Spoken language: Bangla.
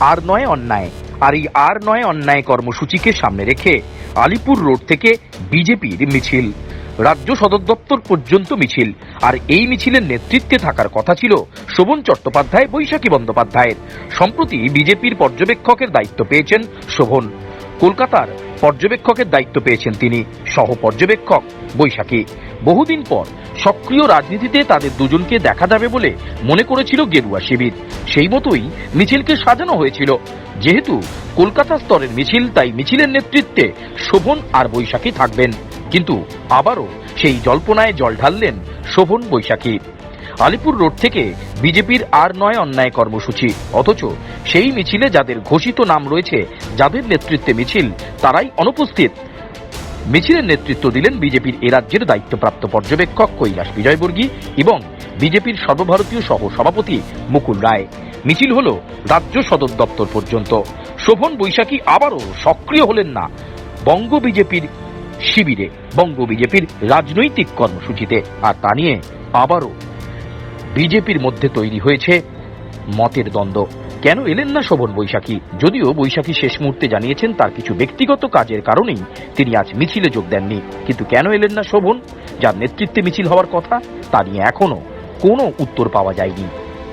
আর নয় অন্যায়। আর এই আর নয় অন্যায় কর্মসূচিকে সামনে রেখে আলিপুর রোড থেকে বিজেপির মিছিল, রাজ্য সদর দপ্তর পর্যন্ত মিছিল, আর এই মিছিলের নেতৃত্বে থাকার কথা ছিল শোভন চট্টোপাধ্যায়, বৈশাখী বন্দ্যোপাধ্যায়ের। সম্প্রতি বিজেপির পর্যবেক্ষকের দায়িত্ব পেয়েছেন শোভন। কলকাতার পর্যবেক্ষকের দায়িত্ব পেয়েছেন তিনি সহ পর্যবেক্ষক বৈশাখী। বহুদিন পর সক্রিয় রাজনীতিতে তাদের দুজনকে দেখা যাবে বলে মনে করেছিল গেরুয়া শিবির। সেই মতোই মিছিলকে সাজানো হয়েছিল। যেহেতু কলকাতা স্তরের মিছিল, তাই মিছিলের নেতৃত্বে শোভন আর বৈশাখী থাকবেন। কিন্তু আবারও সেই জল্পনায় জল ঢাললেন শোভন বৈশাখী। আলিপুর রোড থেকে বিজেপির আর নয় অন্যায় কর্মসূচি। অথচ সেই মিছিলে যাদের ঘোষিত নাম রয়েছে, যাদের নেতৃত্বে মিছিল, তারাই অনুপস্থিত। মিছিলের নেতৃত্ব দিলেন বিজেপির এ রাজ্যের দায়িত্বপ্রাপ্ত পর্যবেক্ষক কৈলাস বিজয়বর্গী এবং বিজেপির সর্বভারতীয় সহ সভাপতি মুকুল রায়। মিছিল হল রাজ্য সদর দপ্তর পর্যন্ত। শোভন বৈশাখী আবারও সক্রিয় হলেন না বঙ্গ বিজেপির শিবিরে, বঙ্গ বিজেপির রাজনৈতিক কর্মসূচিতে। আর তা নিয়ে আবারও বিজেপির মধ্যে তৈরি হয়েছে মতের দ্বন্দ্ব। কেন এলেন না শোভন বৈশাখী? যদিও বৈশাখী শেষ মুহূর্তে জানিয়েছেন তার কিছু ব্যক্তিগত কাজের কারণেই তিনি আজ মিছিলে যোগ দেননি। কিন্তু কেন এলেন না শোভন? যার নেতৃত্বে মিছিল হওয়ার কথা, তা নিয়ে এখনও কোনো উত্তর পাওয়া যায়নি।